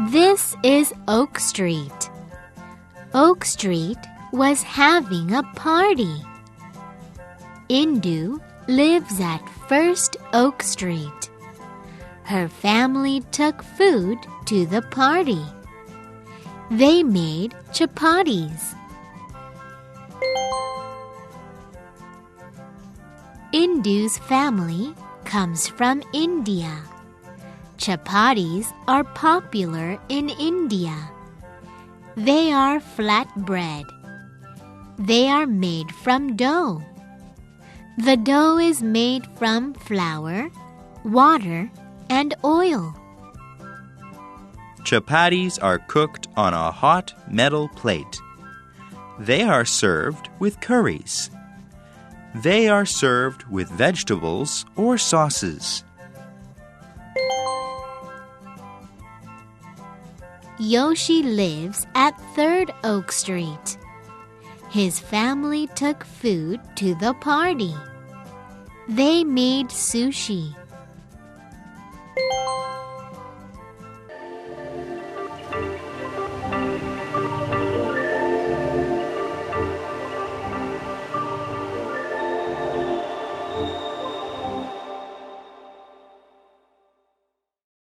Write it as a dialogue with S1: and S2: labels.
S1: This is Oak Street. Oak Street was having a party. Indu lives at First Oak Street. Her family took food to the party. They made chapatis. Indu's family comes from India. Chapatis are popular in India. They are flat bread. They are made from dough. The dough is made from flour, water, and oil.
S2: Chapatis are cooked on a hot metal plate. They are served with curries. They are served with vegetables or sauces.
S1: Yoshi lives at Third Oak Street. His family took food to the party. They made sushi.